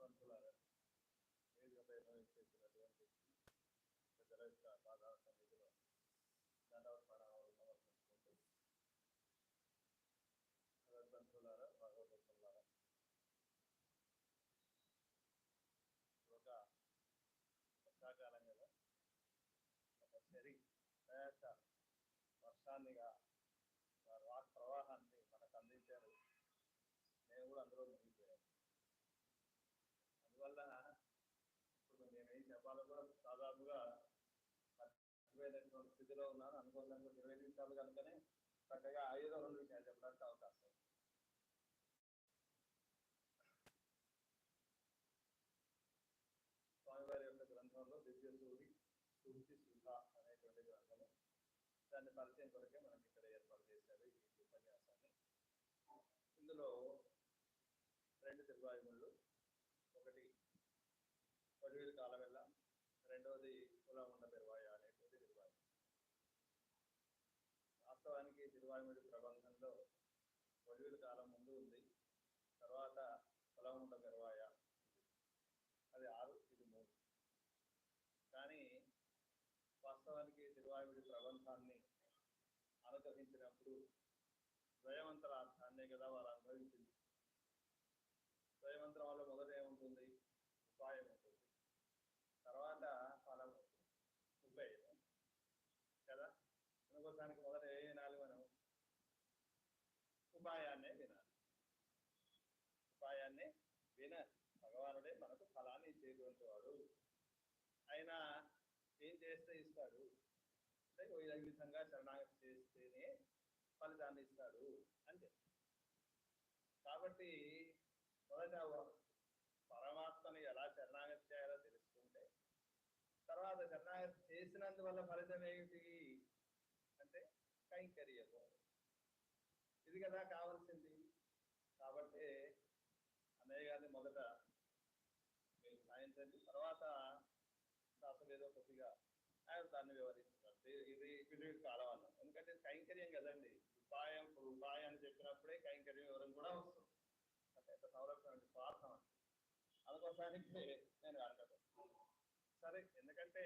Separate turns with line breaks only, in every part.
భగవంతులారా వేదికపై చేసినటువంటి పెద్దల యొక్క సన్నిధిలో దండవత ప్రణామాలు సమర్పించుకుంటూ భగవంతులారా ఒక వర్షాకాలం కదా. ఒక చరి వర్షాన్నిగా వారి వాక్ ప్రవాహాన్ని మనకు అందించారు నేను కూడా అందులో మునిగిపోయాను అందువల్ల ఇప్పుడు నేనేం చెప్పాలో కూడా దాదాపుగా మర్చిపోయేటటువంటి స్థితిలో ఉన్నాను అనుకోవడానికి కనుకనే చక్కగా ఐదో రెండు విషయాలు చెప్పడానికి అవకాశం స్వామివారి యొక్క గ్రంథంలో దివ్య సూరి సూక్తి సుధ అనేటువంటి గ్రంథము. దాన్ని పరిచయం కొరకే మనకి ఇక్కడ ఏర్పాటు చేశారు ఈ ఉపన్యాసాన్ని. ఇందులో రెండు తిరువాయుముళ్ళు ఒకటి వడివేలు కాలవెల్ల రెండవది కులముండ పెరువాయ అనేటువంటి తిరువాయి వాస్తవానికి తిరువాయుముడి ప్రబంధంలో వడివేలు కాలం ముందు ఉంది తర్వాత కులముండ పెరువాయ ఉంది. అది ఆరు ఇది మూడు కానీ వాస్తవానికి తిరువాయుడి ప్రబంధాన్ని అనుగ్రహించినప్పుడు ద్వయమంతరార్థాన్నే కదా వారు అనుభవించింది. ద్వయమంత్రం వల్ల మొదట ఏముంటుంది? ఉపాయం ఉంటుంది. తర్వాత ఫలం ఉంటుంది. ఉపయోగం కదా? అనుకోవడానికి మొదట ఏ వినాలి మనం? ఉపాయాన్నే వినాలి. ఉపాయాన్నే వినాలి. భగవానుడే మనకు ఫలాన్ని ఇచ్చేటువంటి వాడు. ఆయన ఏం చేస్తే ఇస్తాడు? అంటే ఈ విధంగా శరణాగతి ఫలితాన్ని ఇస్తాడు అంతే కాబట్టి మొదట పరమాత్మని ఎలా శరణాగతి చేయాలో తెలుసుకుంటే తర్వాత శరణాగతి చేసినందువల్ల ఫలితం ఏమిటి అంటే కైంకర్యము ఇది కదా కావాల్సింది. కాబట్టి అన్నయ్య గారిని మొదట మీరు సాధించండి తర్వాత అసలు ఏదో కొద్దిగా ఆయన దాన్ని వివరించారు ఇది- ఇది కాలం అన్నాం ఎందుకంటే కైంకర్యం కదండి. సాయం సాయం అని చెప్పినప్పుడే కైంకర్యం వివరం కూడా వస్తుంది. అంటే ఎంత సంరక్షణ అంటే స్వార్థం అంటే అందుకోసానికి నేను అడగదు సరే ఎందుకంటే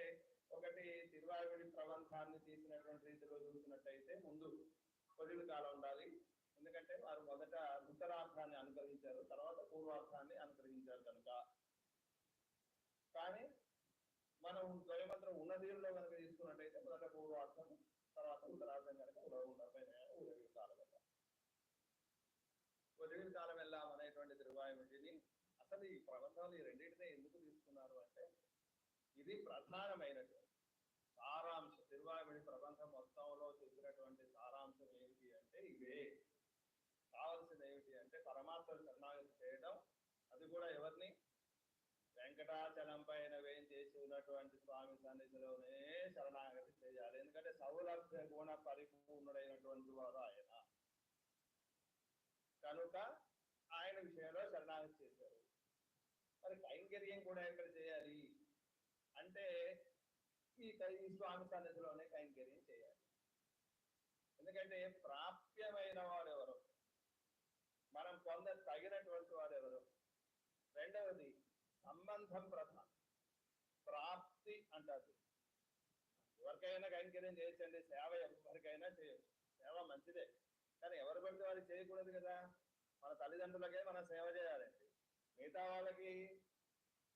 ఒకటి తిరువాయుడి ప్రబంధాన్ని తీసినటువంటి రీతిలో చూసినట్టయితే ముందు కొద్ది కాలం ఉండాలి. ఎందుకంటే వారు మొదట ఉత్తరార్థాన్ని అనుగ్రహించారు తర్వాత పూర్వార్థాన్ని అనుగ్రహించారు కనుక. కానీ మనం ద్వయమంత్రం ఉన్న దీనిలో కనుక తీసుకున్నట్టయితే మొదట పూర్వార్థం తర్వాత ఉత్తరార్థం కనుక ఉలవి కాలం వెళ్ళాం ఉలవి కాలం వెళ్ళాం అనేటువంటి తిరువాయుడిని అసలు ఈ ప్రబంధాలు ఈ రెండింటినే ఎందుకు తీసుకున్నారు అంటే ఇది ప్రధానమైనటువంటి సారాంశం తిరువాయుడి ప్రబంధం మొత్తంలో చెప్పినటువంటి సారాంశం ఏమిటి అంటే ఇవే. కావాల్సింది ఏమిటి అంటే పరమాత్మ శరణాగతి చేయడం అది కూడా ఎవరిని? వెంకటాచలం పైన వేయం చేసి ఉన్నటువంటి స్వామి సన్నిధిలోనే శరణాగతి చేయాలి. ఎందుకంటే సౌలభ్య గుణ పరిపూర్ణుడైనటువంటి వారు కనుక ఆయన విషయంలో శరణాగతి చేశారు. మరి కైంకర్యం కూడా ఎక్కడ చేయాలి? అంటే ఈ ఈ స్వామి సన్నిధిలోనే కైంకర్యం చేయాలి. ఎందుకంటే ప్రాప్యమైన వాడు ఎవరు? మనం పొంద తగినటువంటి వాడు ఎవరు? రెండవది సంబంధం ప్రధానం ప్రాప్తి అంటారు. ఎవరికైనా కైంకర్యం చేయొచ్చండి సేవ ఎవరికైనా చేయొచ్చు. సేవ మంచిదే. కానీ ఎవరు పడితే వారికి చేయకూడదు కదా. మన తల్లిదండ్రులకే మనం సేవ చేయాలండి మిగతా వాళ్ళకి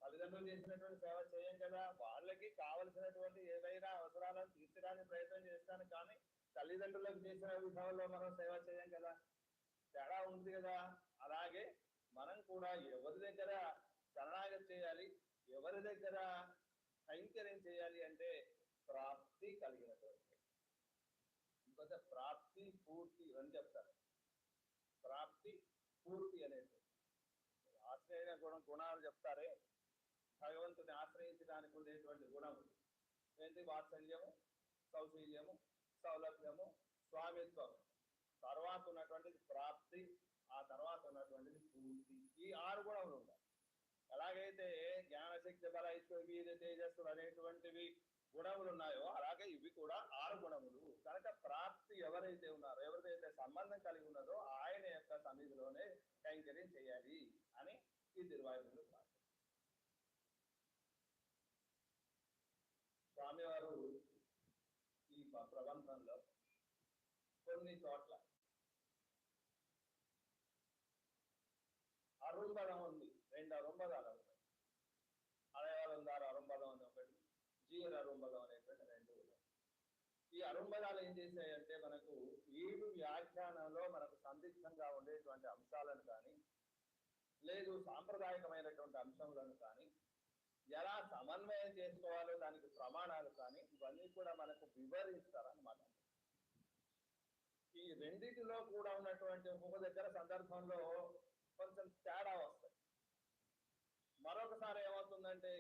తల్లిదండ్రులు చేసినటువంటి సేవ చేయం కదా. వాళ్ళకి కావలసినటువంటి ఏవైనా అవసరాలను తీర్చడానికి ప్రయత్నం చేస్తాను కానీ తల్లిదండ్రులకు చేసిన విధంలో మనం సేవ చేయం కదా. తేడా ఉంది కదా. అలాగే మనం కూడా ఎవరి దగ్గర శరణాగతి చేయాలి ఎవరి దగ్గర కైంకర్యం చేయాలి అంటే ప్రాప్తి కలిగినటువంటి అంటే ప్రాప్తి పూర్తి అని చెప్తారు. ప్రాప్తి పూర్తి అనేది. ఆశ్రయ గుణం గుణాలు చెప్తారే. భగవంతుని ఆశ్రయించడానికి ఉండేటువంటి గుణములు ఏంటి? వాత్సల్యము సౌశీల్యము సౌలభ్యము స్వామిత్వం. తర్వాత ఉన్నటువంటిది ప్రాప్తి ఆ తర్వాత ఉన్నటువంటిది పూర్తి. ఈ ఆరు గుణములు ఉన్నాయి ఎలాగైతే జ్ఞానశక్తి బల ఐశ్వర్య తేజస్సులు అనేటువంటివి గుణములు ఉన్నాయో అలాగే ఇవి కూడా ఆరు గుణములు. కనుక ప్రాప్తి ఎవరైతే ఉన్నారో ఎవరిదైతే సంబంధం కలిగి ఉన్నదో ఆయన యొక్క సన్నిధిలోనే కైంకర్యం చేయాలి అని ఈ తిరువాయుడు స్వామివారు ఈ ప్రబంధంలో కొన్ని చోట్ల జీఎల్ అరుంబదం అనేటువంటి రెండు ఈ అరుంబదాలు ఏం చేశాయంటే మనకు ఏడు వ్యాఖ్యానంలో మనకు సందిగ్ధంగా ఉండేటువంటి అంశాలను కానీ లేదు సాంప్రదాయకమైనటువంటి అంశములను కానీ ఎలా సమన్వయం చేసుకోవాలో దానికి ప్రమాణాలు కానీ ఇవన్నీ కూడా మనకు వివరిస్తారనమాట ఈ రెండింటిలో కూడా ఉన్నటువంటి ఒక్కొక్క దగ్గర సందర్భంలో కొంచెం తేడా వస్తాయి. మరొకసారి ఏమవుతుందంటే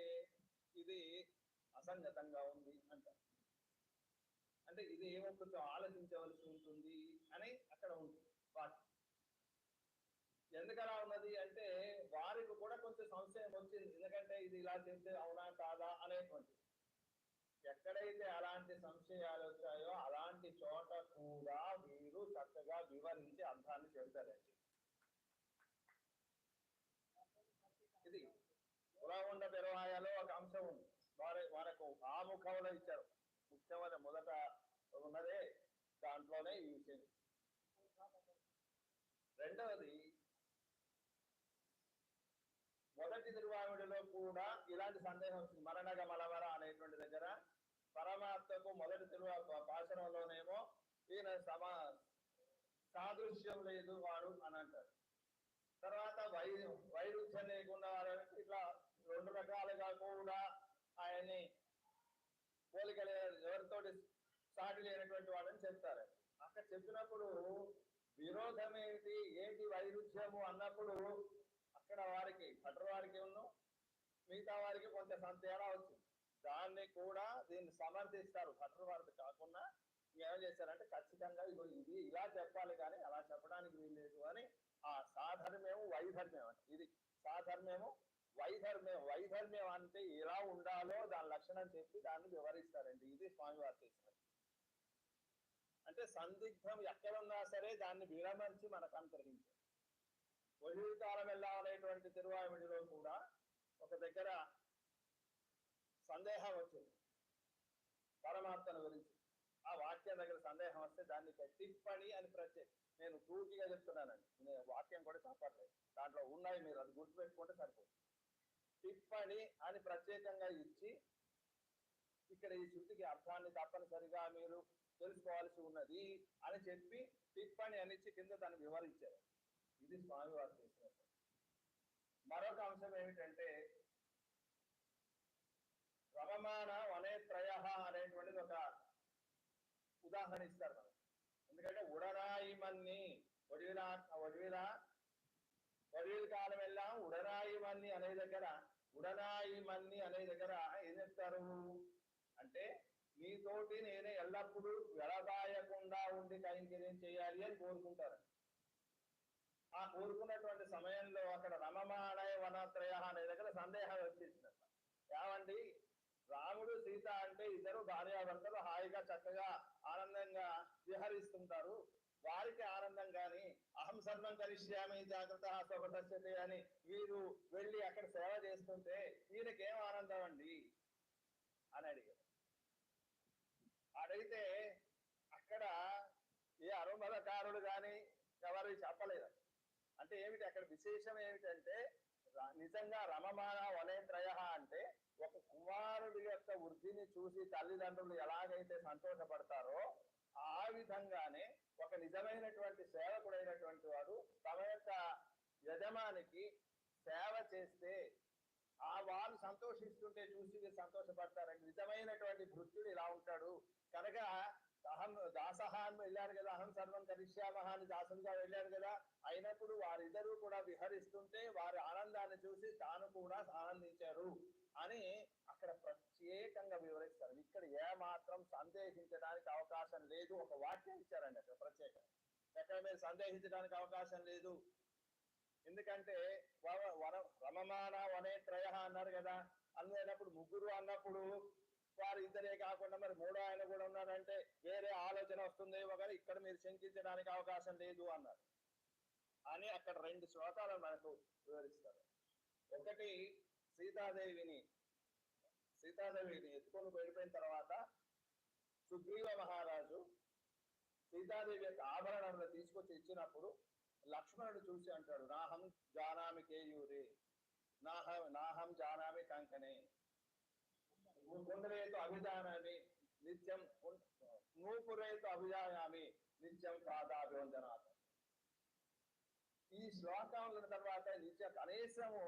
ఇది అసంగతంగా ఉంది అంటారు. అంటే ఇది ఏమో కొంచెం ఆలోచించవలసి ఉంటుంది అని అక్కడ ఉంటుంది వాటి ఎందుకలా ఉన్నది అంటే వారికి కూడా కొంచెం సంశయం వచ్చింది. ఎందుకంటే ఇది ఇలా చెప్తే అవునా కాదా అనేటువంటిది. ఎక్కడైతే అలాంటి సంశయాలు వచ్చాయో అలాంటి చోట కూడా వీరు చక్కగా వివరించి అర్థాన్ని చెబుతారండి ఇది పురాగుండ పెరవాయలో ఒక అంశం ఉంది వారి మనకు ముఖంలో ఇచ్చారు. ముఖ్యమైన మొదట ఉన్నదే దాంట్లోనే ఈ విషయం రెండవది మొదటి తిరువామిడిలో కూడా ఇలాంటి సందేహం వచ్చింది. మరణగ మలవర అనేటువంటి దగ్గర పరమాత్మకు మొదటి తిరువా భాషణంలోనేమో ఈయన సమా సాదృశ్యం లేదు వాడు అని అంటారు. తర్వాత వై వైరుధ్యం లేకుండా ఇట్లా రెండు రకాలుగా కూడా ఆయన్ని పోలిక లే- ఎవరితోటి సాటి లేనటువంటి వాళ్ళని చెప్తారు. అక్కడ చెప్పినప్పుడు విరోధం ఏంటి ఏంటి వైరుధ్యము అన్నప్పుడు అక్కడ వారికి కటర్ వారికి ఉన్న మిగతా వారికి కొంత సంతేడా వచ్చింది దాన్ని కూడా దీన్ని సమర్థిస్తారు. కటర్ వారికి కాకుండా ఏం చేశారంటే ఖచ్చితంగా ఇగో ఇది ఇలా చెప్పాలి కానీ అలా చెప్పడానికి వీల్లేదు అని ఆ సాధర్మ్యము వైధర్మ్యం అని. ఇది సాధర్మ్యము వైధర్మ్యం వైధర్మ్యం అంటే లక్షణం చెప్పి దాన్ని వివరిస్తారండి. ఇది స్వామివారు చేసినది అంటే సందిగ్ధం ఎక్కడున్నా సరే దాన్ని విరమించి మనకు అనుగ్రహించారు కాలం వెళ్ళాలనేటువంటి అనేటువంటి తిరువామిడిలో కూడా ఒక దగ్గర సందేహం వచ్చింది. పరమాత్మను గురించి. ఆ వాక్యం దగ్గర సందేహం వస్తే దాన్ని టిప్పణి అని ప్రత్యేక నేను పూర్తిగా చెప్తున్నానండి. నేను వాక్యం కూడా చెప్పట్లేదు దాంట్లో ఉన్నాయి మీరు అది గుర్తుపెట్టుకుంటే సరిపోతుంది. టిప్పణి అని ప్రత్యేకంగా ఇచ్చి ఇక్కడ ఈ శృతికి అర్థాన్ని తప్పనిసరిగా మీరు తెలుసుకోవాల్సి ఉన్నది అని చెప్పి టిప్పణి అనిచ్చి కింద తను వివరించారు. ఇది స్వామివారు చేసినట్టు. మరొక అంశం ఏమిటంటే రమమాన వనేత్రయ అనేటువంటిది ఒక ఉదాహరణ ఇస్తారు మనం ఎందుకంటే ఉడరాయి మన్ని ఒడివిలా ఒడివిలా ఒడివిల కాలం వెళ్ళాం ఉడరాయి మన్ని అనే దగ్గర ఉడరాయి మన్ని అనే దగ్గర ఏం చెప్తారు? అంటే మీతోటి నేనే ఎల్లప్పుడూ వెడబాయకుండా ఉండి కైంకర్యం చేయాలి అని కోరుకుంటారు. ఆ కోరుకున్నటువంటి సమయంలో అక్కడ రమమాణయ వనత్రయ అనే దగ్గర సందేహం వచ్చేసినట్ట ఏమండి? రాముడు సీత అంటే ఇద్దరు భార్యాభర్తలు హాయిగా చక్కగా ఆనందంగా విహరిస్తుంటారు. వారికి ఆనందం గాని అహం సర్వం కలిష్యామి జాగ్రత్త స్వపదస్యతే అని వీరు వెళ్ళి అక్కడ సేవ చేస్తుంటే ఈయనకేం ఆనందం అండి? అని అడిగారు. అడిగితే అక్కడ ఏ అరుమలకారుడు కానీ ఎవరు చెప్పలేదు అంటే ఏమిటి అక్కడ విశేషం ఏమిటంటే నిజంగా రమమాన వనేత్రయ అంటే ఒక కుమారుడి యొక్క వృద్ధిని చూసి తల్లిదండ్రులు ఎలాగైతే సంతోషపడతారో ఆ విధంగానే ఒక నిజమైనటువంటి సేవకుడైనటువంటి వాడు తమ యొక్క యజమానికి సేవ చేస్తే ఆ వారు సంతోషిస్తుంటే చూసి వీరు సంతోషపడతారండి నిజమైనటువంటి భృత్యుడు ఇలా ఉంటాడు. కనుక అహం దాసహ అని వెళ్ళాడు కదా అహం సర్వం కరిష్యామహ అని దాసులుగా వెళ్ళాడు కదా. అయినప్పుడు వారిద్దరూ కూడా విహరిస్తుంటే వారి ఆనందాన్ని చూసి తాను కూడా ఆనందించారు అని అక్కడ ప్రత్యేకంగా వివరిస్తారు. ఇక్కడ ఏమాత్రం సందేహించడానికి అవకాశం లేదు. ఒక వాక్యం ఇచ్చారండి అక్కడ ప్రత్యేకంగా. ఎక్కడ మీరు సందేహించడానికి అవకాశం లేదు. ఎందుకంటే వన- రమమాన రమమాన వనేత్రయ అన్నారు కదా. అందుకైనప్పుడు ముగ్గురు అన్నప్పుడు వారు ఇద్దరే కాకుండా మరి మూడో ఆయన కూడా ఉన్నాడంటే వేరే ఆలోచన వస్తుందేమో కానీ ఇక్కడ మీరు శంకించడానికి అవకాశం లేదు అన్నారు. అని అక్కడ రెండు శ్లోకాలను మనకు వివరిస్తారు. ఒకటి సీతాదేవిని సీతాదేవిని ఎత్తుకొని వెళ్ళిపోయిన తర్వాత సుగ్రీవ మహారాజు సీతాదేవి యొక్క ఆభరణాలను తీసుకొచ్చి ఇచ్చినప్పుడు లక్ష్మణుడు చూసి అంటాడు నాహం జానామి కేయూరి నాహ నాహం జానామి కంకనే కుందరేతు అభిధానామి నిత్యం నూపురేతు అభిజాయామి నిత్యం పాదాభివందనాథ ఈ శ్లోకముల తర్వాత నిత్య కనీసము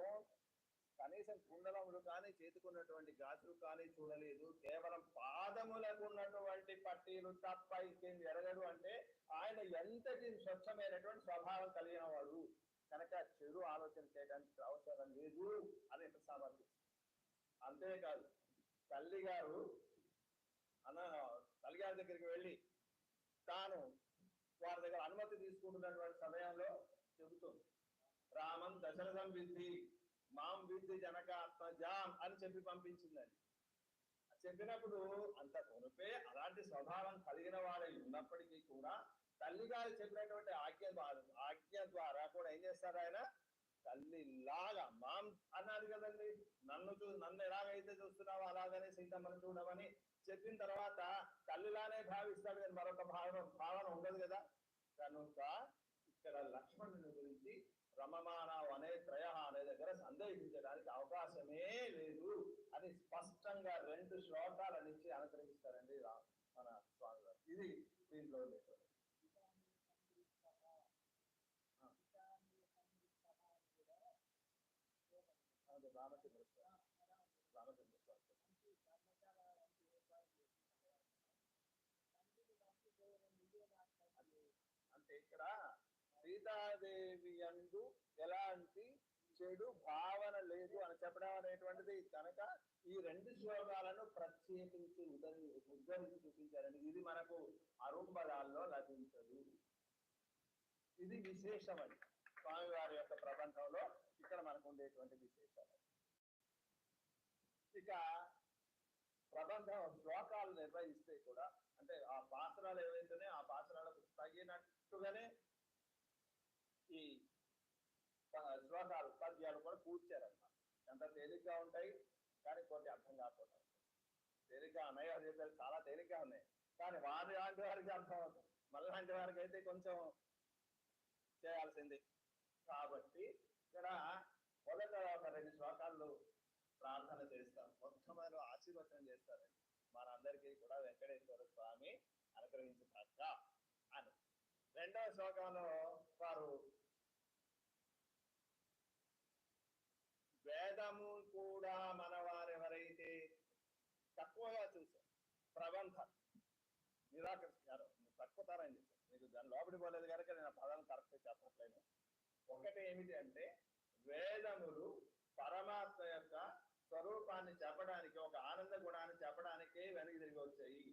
కనీసం కుండలములు కానీ చేతుకున్నటువంటి గాజులు కానీ చూడలేదు. కేవలం పాదములకు ఉన్నటువంటి పట్టీలు తప్ప ఇంకేం ఎరగడు అంటే ఆయన ఎంతటి స్వచ్ఛమైనటువంటి స్వభావం కలిగిన వాడు. కనుక చెడు ఆలోచన చేయడానికి అవసరం లేదు అని సమర్థిస్తుంది అంతేకాదు తల్లి గారు అన్న తల్లిగారి దగ్గరికి వెళ్ళి తాను వారి దగ్గర అనుమతి తీసుకుంటున్నటువంటి సమయంలో చెబుతుంది. రామం దశరథం విద్ధి. మాం విడి జనక ఆత్మజాం అని చెప్పి పంపించిందండి. చెప్పినప్పుడు అంత కొనుపే అలాంటి స్వభావం కలిగిన వాడై ఉన్నప్పటికీ కూడా తల్లి గారు చెప్పినటువంటి ఆజ్ఞ ద్వారా ఆజ్ఞ ద్వారా కూడా ఏం చేస్తారు ఆయన? తల్లి లాగా మాం అన్నది కదండి. నన్ను చూ నన్ను ఎలాగైతే చూస్తున్నావో అలాగనే సీతమ్మను చూడమని చెప్పిన తర్వాత తల్లిలానే భావిస్తాడు కానీ మరొక భావన భావన ఉండదు కదా. కనుక ఇక్కడ లక్ష్మణుని గురించి రమమాన అనే త్రయ అనే సందేహించడానికి అవకాశమే లేదు అని స్పష్టంగా రెండు శ్లోకాల నుంచి అనుగ్రహిస్తారండి మన స్వామి గారు. ఇది దీంట్లో లేదు అది రామచంద్ర స్వామి. రామచంద్ర స్వామి. అంటే ఇక్కడ సీతాదేవి అందు ఎలాంటి చెడు భావన లేదు అని చెప్పడం అనేటువంటిది కనుక ఈ రెండు శ్లోకాలను ప్రత్యేకించి ఉదరి ఉద్ధరించి చూపించారండి. ఇది మనకు అరుంబరాల్లో లభించదు. ఇది విశేషమని స్వామివారి యొక్క ప్రబంధంలో ఇక్కడ మనకు ఉండేటువంటి విశేషం ఇక ప్రబంధం శ్లోకాలు నిర్వహిస్తే కూడా అంటే ఆ పాత్రలు ఏవైతేనే ఆ పాత్రలకు తగినట్టుగానే ఈ ప- శ్లోకాలు పద్యాలు కూడా కూర్చారన్నమాట ఎంత తేలిగ్గా ఉంటాయి కానీ కొన్ని అర్థం కాకుండా తేలిగ్గా ఉన్నాయి గారు చెప్పారు చాలా తేలిగ్గా ఉన్నాయి. కానీ వారి లాంటి వారికి అర్థం అవుతుంది. మళ్ళాంటి వారికి అయితే కొంచెం చేయాల్సింది. కాబట్టి ఇక్కడ మొదట ఒక రెండు శ్లోకాలు ప్రార్థన చేస్తాం మొత్తమైన ఆశీర్వచనం చేస్తారండి మనందరికీ కూడా వెంకటేశ్వర స్వామి అనుగ్రహించుతాక అని. రెండవ శ్లోకంలో వారు వేదము కూడా మన వారెవరైతే తక్కువగా చూశారు ప్రబంధం నిరాకరిస్తున్నారు తరం చేశారు. మీకు దాని లోపలి పోలేదు కనుక నేను పదాలు కరెక్ట్ చెప్పట్లేను. ఒకటి ఏమిటి అంటే వేదములు పరమాత్మ యొక్క స్వరూపాన్ని చెప్పడానికి ఒక ఆనంద గుణాన్ని చెప్పడానికే వెనక్కి తిరిగి వచ్చాయి.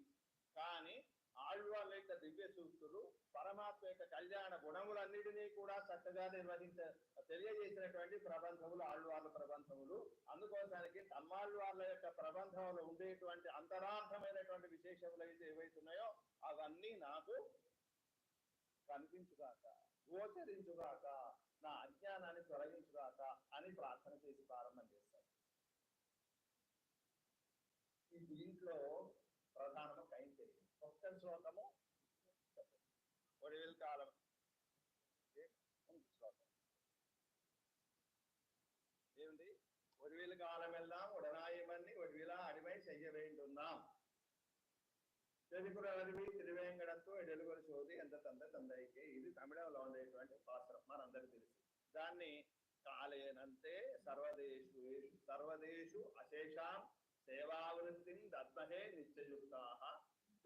కానీ ఆళ్వాళ్ళ యొక్క దివ్య సూక్తులు పరమాత్మ యొక్క కళ్యాణ గుణములన్నిటినీ కూడా చక్కగా నిర్వహించ తెలియజేసినటువంటి ప్రబంధములు ఆళ్వార్ల ప్రబంధములు. అందుకోసానికి తమ్మాళ్వార్ల యొక్క ప్రబంధంలో ఉండేటువంటి అంతరార్థమైనటువంటి విశేషములు అయితే ఏవైతున్నాయో అవన్నీ నాకు కనిపించుగాక గోచరించుగాక నా అజ్ఞానాన్ని తొలగించుగాక అని ప్రార్థన చేసి ప్రారంభం చేస్తారు ఈ దీంట్లో ప్రధానము. டிஸ்டன்ஸ் வந்தோமோ కాలం. காலம் ఏమిటి కాలం వెళ్దాం ఉడనాయమని ఒడివిలా అడిమై చెయ్య వేయుంటున్నాం చెదికురవి తిరువేంగడంతో ఎడలుగొలు చోది ఎంత తంద తందైకే. ఇది తమిళంలో ఉండేటువంటి శాస్త్రం మనందరికీ తెలుసు. దాన్ని కాలేనంతే సర్వదేశు సర్వదేశు అశేషాం సేవావృత్తిని దద్మహే నిత్యయుక్తాహ.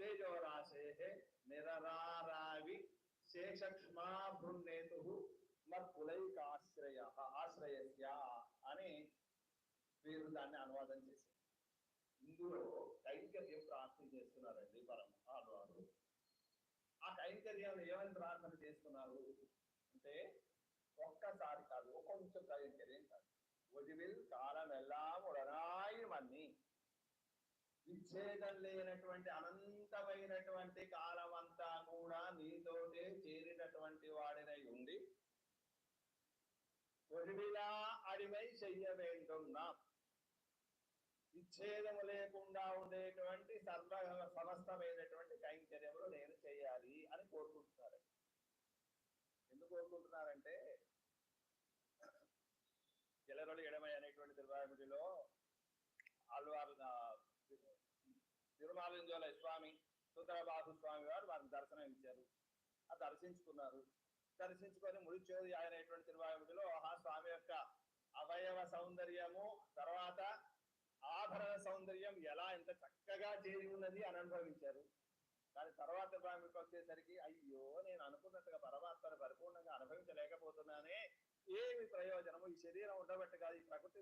తేజోరాశే నిరరారావి శేషక్ష్మా భృన్నేతు మత్పులైకాశ్రయ ఆశ్రయస్య అని వీరు దాన్ని అనువాదం చేశారు. ఇందులో కైంకర్యం ప్రార్థన చేస్తున్నారండి పరమ ఆడవారు ఆ కైంకర్యం ఏమని ప్రార్థన చేస్తున్నారు? అంటే ఒక్కసారి కాదు కొంచెం కైంకర్యం కాదు. ఒడివిల్ కాలం ఎలా ఉడనాయి మన్ని విచ్ఛేదం లేనటువంటి అనంతమైనటువంటి కాలమంతా కూడా నీతోటే చేరినటువంటి వాడినై ఉండి ఒడిలా అడివై చెయ్యవేంటున్నాం విచ్ఛేదము లేకుండా ఉండేటువంటి సర్వ సమస్తమైనటువంటి కైంకర్యములు నేను చేయాలి అని కోరుకుంటున్నారు. ఎందుకు కోరుకుంటున్నారంటే జలరొలు ఎడమై అనేటువంటి తిరుమాలింజోల స్వామి సుందరబాబు స్వామి వారు వారిని దర్శనం ఇచ్చారు. ఆ దర్శించుకున్నారు. దర్శించుకొని ముడిచోది ఆయనటువంటి తిరువాయుడిలో ఆ స్వామి యొక్క అవయవ సౌందర్యము తర్వాత ఆభరణ సౌందర్యం ఎలా ఎంత చక్కగా చేరి ఉన్నది అని అనుభవించారు. కానీ తర్వాత స్వామికి వచ్చేసరికి అయ్యో నేను అనుకున్నట్టుగా పరమాత్మను పరిపూర్ణంగా అనుభవించలేకపోతున్నానే ఏమి ప్రయోజనము? ఈ శరీరం ఉండబట్టి కాదు ఈ ప్రకృతి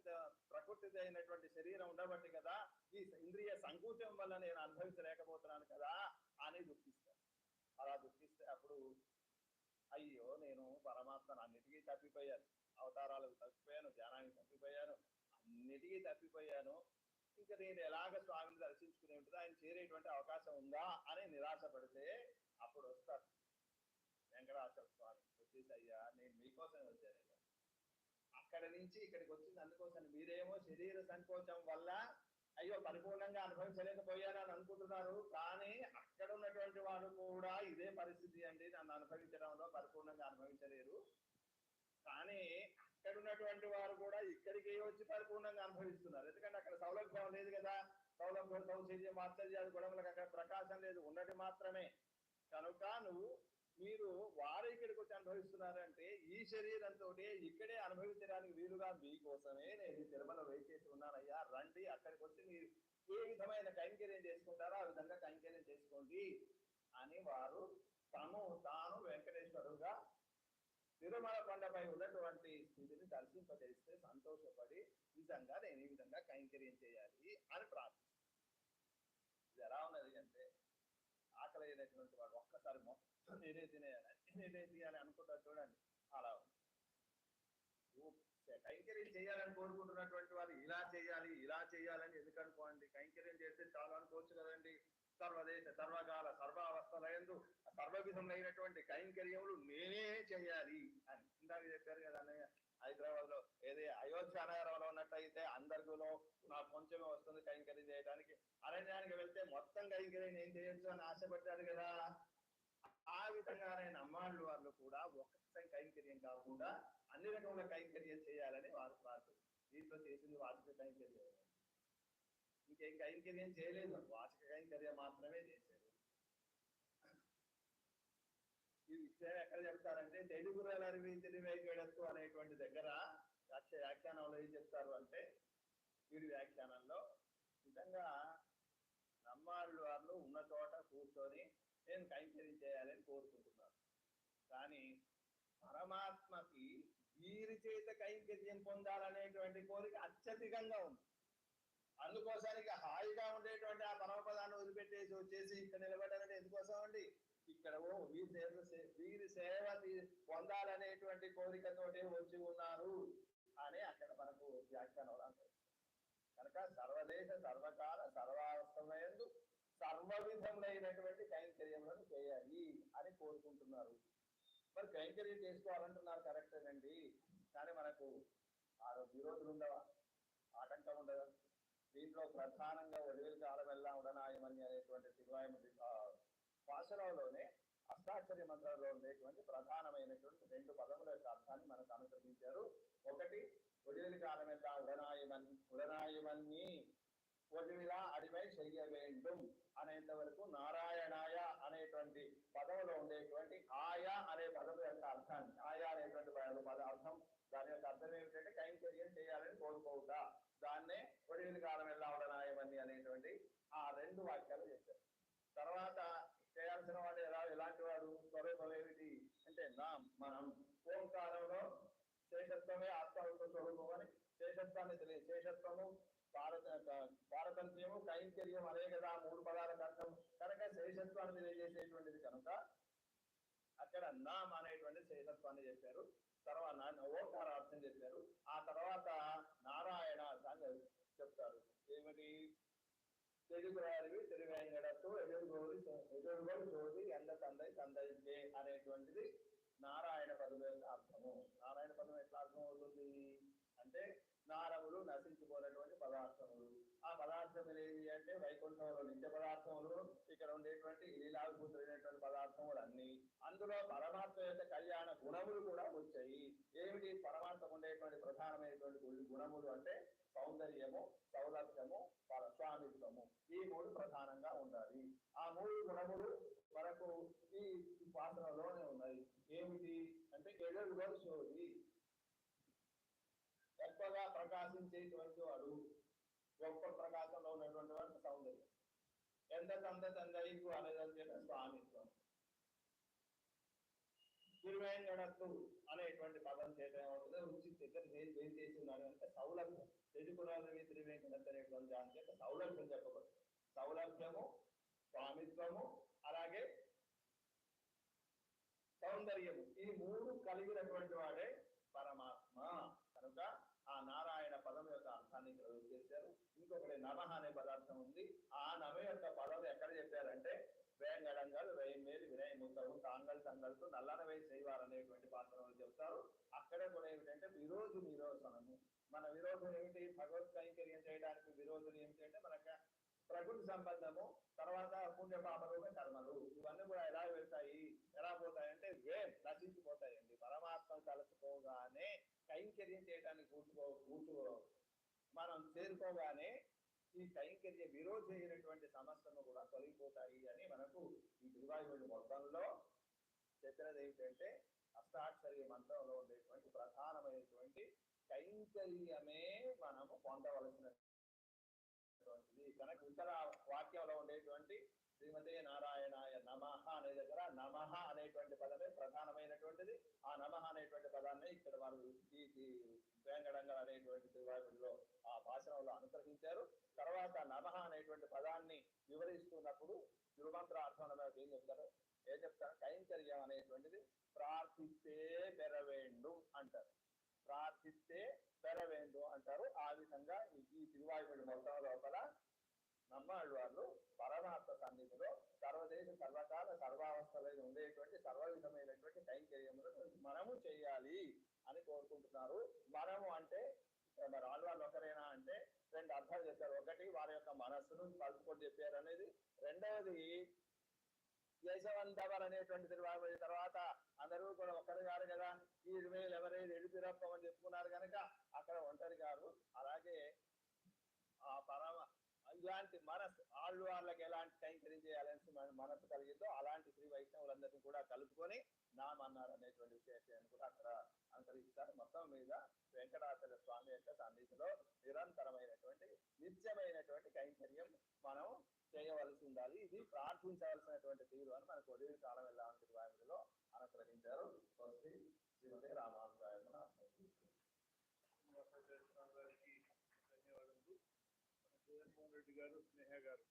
ప్రకృతి అయినటువంటి శరీరం ఉండబట్టి కదా ఈ ఇంద్రియ సంకూచం వల్ల నేను అనుభవించలేకపోతున్నాను కదా అని దుఃఖిస్తాను అలా దుఃఖిస్తే అప్పుడు అయ్యో నేను పరమాత్మను అన్నిటికీ తప్పిపోయాను. అవతారాలకు తప్పిపోయాను ధ్యానానికి తప్పిపోయాను అన్నిటికీ తప్పిపోయాను. ఇంకా నేను ఎలాగ స్వామిని దర్శించుకునే ఉంటుందో ఆయన చేరేటువంటి అవకాశం ఉందా అని నిరాశపడితే అప్పుడు వస్తారు. వెంకటాచల స్వామి వచ్చేసి అయ్యా నేను మీకోసం వచ్చాను అక్కడ నుంచి ఇక్కడికి వచ్చింది అందుకోసం మీరేమో శరీర సంకోచం వల్ల అయ్యో పరిపూర్ణంగా అనుభవించలేకపోయానని అనుకుంటున్నారు. కానీ అక్కడ ఉన్నటువంటి వారు కూడా ఇదే పరిస్థితి అండి. నన్ను అనుభవించడంలో పరిపూర్ణంగా అనుభవించలేరు. కానీ అక్కడ ఉన్నటువంటి వారు కూడా ఇక్కడికి వచ్చి పరిపూర్ణంగా అనుభవిస్తున్నారు. ఎందుకంటే అక్కడ సౌలభ్యం లేదు కదా. సౌలభ్యం సౌశల్యం ఆశ్చర్యాలు గుణములకు అక్కడ ప్రకాశం లేదు. ఉన్నది మాత్రమే. కనుక నువ్వు మీరు వారు ఇక్కడికి వచ్చి అనుభవిస్తున్నారంటే ఈ శరీరంతో ఇక్కడే అనుభవించడానికి వీలుగా మీకోసమే నేను తిరుమల తిరుమల వేచేసి ఉన్నానయ్యా. రండి అక్కడికి వచ్చి మీరు ఏ విధమైన కైంకర్యం చేసుకుంటారో ఆ విధంగా కైంకర్యం చేసుకోండి అని వారు తను తాను వెంకటేశ్వరుగా తిరుమల కొండపై ఉన్నటువంటి స్థితిని దర్శింపజేస్తే సంతోషపడి నిజంగా నేను ఈ విధంగా కైంకర్యం చేయాలి అని ప్రార్థిస్తాను ఇది ఎలా ఉన్నది అంటే ఆకలి వాడు ఒక్కసారి మొత్తం నేనే తినేయాలి. నేనే తీయాలి అనుకుంటారు చూడండి. అలా ఉంది. కైంకర్యం చేయాలని కోరుకుంటున్నటువంటి వారు ఇలా చేయాలి ఇలా చేయాలని ఎందుకు అనుకోండి? కైంకర్యం చేస్తే చాలా అనుకోవచ్చు కదండి. సర్వదేశ సర్వకాల సర్వావస్థలయందు సర్వవిధములైనటువంటి కైంకర్యములు నేనే చేయాలి అని. ఇందాక చెప్పారు కదా అన్నయ్య హైదరాబాద్లో ఏది అయోధ్య నగరంలో ఉన్నట్టయితే అందరిలో నాకు కొంచెమే వస్తుంది కైంకర్యం చేయడానికి అరణ్యానికి వెళ్తే కలిగి కదా ఏం చేయొచ్చు అని ఆశపడ్డారు కదా. ఆ విధంగానే అమ్మాళ్ళు వాళ్ళు కూడా ఒక్క కైంకర్యం కాకుండా అన్ని రకముల కైంకర్యం చేయాలని వారు ప్రార్థన దీంట్లో చేసింది వాటికి కైంకర్యం ఇంకేం కైంకర్యం చేయలేదు. వాచిక కైంకర్యం మాత్రమే చేశారు. ఈ విషయం ఎక్కడ చెప్తారంటే తెలుగురలరివి తెలివేయడత్తు అనేటువంటి దగ్గర వ్యాఖ్య వ్యాఖ్యానంలో ఏం చెప్తారు అంటే వీడి వ్యాఖ్యానంలో నిజంగా కుమారుడు వాళ్ళు ఉన్న చోట కూర్చొని నేను కైంకర్యం చేయాలని కోరుకుంటున్నాను. కానీ పరమాత్మకి వీరి చేత కైంకర్యం పొందాలనేటువంటి కోరిక అత్యధికంగా ఉంది. అందుకోసానికి హాయిగా ఉండేటువంటి ఆ పరమపదాన్ని వదిలిపెట్టేసి వచ్చేసి ఇక్కడ నిలబడాలంటే ఎందుకోసం అండి? ఇక్కడ ఓ వీరి సేవ వీరి సేవ పొందాలనేటువంటి కోరికతోటే వచ్చి ఉన్నారు అని అక్కడ మనకు వ్యాఖ్యానం కనుక సర్వదేశ సర్వకాల సర్వవిధములైనటువంటి కైంకర్యములను చేయాలి అని కోరుకుంటున్నారు. మరి కైంకర్యం చేసుకోవాలంటున్నారు కరెక్టేనండి. కానీ మనకు ఆ విరోధులు ఉండవా? ఆటంకం ఉండదా? దీంట్లో ప్రధానంగా ఒడివేలు కాలమెల్లా ఉడనాయమని అనేటువంటి తిరువాయమని భాషలోనే అష్టాక్షరి మంత్రంలో ఉండేటువంటి ప్రధానమైనటువంటి రెండు పదముల యొక్క అర్థాన్ని మనకు అనుసరించారు ఒకటి ఒడివేలు కాలమెల్లా ఉడనాయమన్ ఉడనాయమన్ని ఒడివిలా అడిమై చెయ్య வேண்டும் అనేంత వరకు నారాయణాయ అనేటువంటి పదములో ఉండేటువంటి ఆయా అనే పదము యొక్క అర్థాన్ని ఆయా అనేటువంటి పద అర్థం దాని యొక్క అర్థం ఏమిటంటే కైంకర్యం చేయాలని కోరుకోవుట దాన్నే ఒడివిని కాలం ఎలా ఉండనాయమని అనేటువంటి ఆ రెండు వాక్యాలు చెప్పారు తర్వాత చేయాల్సిన వాడు ఎలా ఎలాంటి వాడు స్వరూపం ఏమిటి అంటే నా మనం ఓంకారంలో శేషత్వమే ఆత్మరూప స్వరూపం అని శేషత్వాన్ని తెలియదు శేషత్వము భారత పారతంత్ర్యము కైంకర్యం అదే కదా మూడు పదాల అర్థం కనుక శేషత్వాన్ని తెలియజేసేటువంటిది కనుక అక్కడ నామ్ అనేటువంటి శేషత్వాన్ని చెప్పారు. తర్వాత ఓంకార అర్థం చెప్పారు. ఆ తర్వాత నారాయణ అని చెప్తారు. ఏమిటి? తెలుగురారివి తిరువేంగడత్తు ఎదురుగోలు ఎదురుగోలు చోది ఎండ తందై తందైకే అనేటువంటిది నారాయణ పదవి యొక్క అర్థము. నారాయణ పదం ఎట్లా అర్థం అవుతుంది అంటే నారములు నశించుకోనటువంటి పదార్థములు. ఆ పదార్థం ఏది అంటే వైకుంఠంలో నిత్య పదార్థములు. ఇక్కడ ఉండేటువంటి లీలాభూతులైనటువంటి పదార్థములు అన్ని అందులో పరమాత్మ యొక్క కళ్యాణ గుణములు కూడా వచ్చాయి. ఏమిటి? పరమాత్మకు ఉండేటువంటి ప్రధానమైనటువంటి గుణములు అంటే సౌందర్యము సౌలభ్యము స్వామిత్వము ఈ మూడు ప్రధానంగా ఉండాలి. ఆ మూడు గుణములు మనకు ఈ పాత్రలోనే ఉన్నాయి. ఏమిటి? అంటే ఎదురుగా సోది ఎక్కువగా ప్రకాశించేటువంటి వాడు. గొప్ప ప్రకాశంలో ఉన్నటువంటి వాడు సౌందర్యం. ఎంత తంద తందైకు అనేదంటే స్వామిత్వం. తిరువేంగడత్తు అనేటువంటి పదం చేత ఏమవుతుంది ఉచిత ఇక్కడ ఏం ఏం చేస్తున్నారు అంటే సౌలభ్యం. తెలుగురాజవి త్రివేంకటత్ అనేటువంటి దాని చేత సౌలభ్యం చెప్పబడుతుంది. సౌలభ్యము స్వామిత్వము అలాగే సౌందర్యము. ఈ మూడు కలిగినటువంటి వాడే పరమాత్మ కనుక ఆ నారాయణ పదం యొక్క అర్థాన్ని ఇక్కడ చేశారు నమ అనే పదార్థం ఉంది. ఆ నమ యొక్క పదం ఎక్కడ చెప్పారంటే వేంగడంగల్ వేయిమేలు వినయముఖము తాంగల్ తంగల్తో నల్లనవై చేయవారు అనేటువంటి పాత్రలు చెప్తారు. అక్కడ కూడా ఏమిటంటే విరోధు నిరోధనము. మన విరోధం ఏమిటి? భగవత్ కైంకర్యం చేయడానికి విరోధులు ఏమిటంటే మనకు ప్రకృతి సంబంధము తర్వాత పుణ్య కర్మలు. ఇవన్నీ కూడా ఎలా వెళ్తాయి? ఎలా పోతాయంటే వే నశించిపోతాయండి. పరమాత్మ కలుసుకోగానే కైంకర్యం చేయడానికి కూర్చుకో కూర్చుకో మనం చేరుకోగానే ఈ కైంకర్య విరోధమైనటువంటి అయినటువంటి సమస్యలు కూడా తొలగిపోతాయి అని మనకు ఈ తిరువాయుడు మొత్తంలో చెప్పినది ఏమిటంటే అష్టాక్షరి మంత్రంలో ఉండేటువంటి ప్రధానమైనటువంటి కైంకర్యమే మనము పొందవలసినటువంటిది. కనుక ఇతర వాక్యంలో ఉండేటువంటి శ్రీమతి నారాయణాయ నమః అనే దగ్గర నమః అనేటువంటి పదమే ప్రధానమైనటువంటిది. ఆ నమః అనేటువంటి పదాన్ని ఇక్కడ వారు ఈ ఈ అనేటువంటి తిరువాయుడిలో ఆ తర్వాత నమః అనేటువంటి పదాన్ని వివరిస్తున్నప్పుడు తిరుమంత్ర అర్థంలో ఏం చెప్తారు? ఏం చెప్తారు? కైంకర్యం అనేటువంటిది ప్రార్థిస్తే పెరవేండు అంటారు. ప్రార్థిస్తే పెరవేండు అంటారు. ఆ విధంగా ఈ తిరువాయుడు మొత్తం లోపల నమ్మాళ్ళు వాళ్ళు పరమాత్మ సన్నిధిలో సర్వదేశ సర్వకాల సర్వావస్థలైన ఉండేటువంటి సర్వ విధమైనటువంటి కైంకర్యములను మనము చేయాలి అని కోరుకుంటున్నారు. మనము అంటే మరి ఆళ్వాళ్ళు ఒకరేనా అంటే రెండు అర్థాలు చెప్పారు. ఒకటి వారి యొక్క మనస్సును కలుపుకొని చెప్పారు అనేది. రెండవది యశవంతవర్ అనేటువంటి తిరువాయి తర్వాత అందరూ కూడా ఒక్కరు గారు కదా. ఈ ఇరవై ఎవరైనా ఎడిపిరప్పమని చెప్పుకున్నారు కనుక అక్కడ ఒంటరి గారు అలాగే ఆ పరమ ఇలాంటి మనస్సు వాళ్ళు వాళ్ళకి ఎలాంటి కైంకర్యం చేయాలని మన కలిగిందో అలాంటి శ్రీ వైష్ణవులందరినీ కూడా కలుపుకొని నామన్నారు అనేటువంటి విశేషాన్ని కూడా అక్కడ అనుసరిస్తారు మొత్తం మీద వెంకటాచల స్వామి యొక్క సన్నిధిలో నిరంతరమైనటువంటి నిత్యమైనటువంటి కైంకర్యం మనం చేయవలసి ఉండాలి. ఇది ప్రార్థించవలసినటువంటి తీరు అని మనకు ఒడివి కాలం వెళ్ళాలని తిరువాయుడిలో అనుగ్రహించారు శ్రీమతి రామానుజాయ
రెడ్డి గారు స్నేహ గారు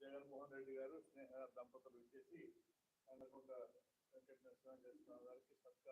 జగన్మోహన్ రెడ్డి గారు స్నేహ దంపతులు ఇచ్చేసి అనకుండా వెంకట నరసింహ వారికి సత్కారం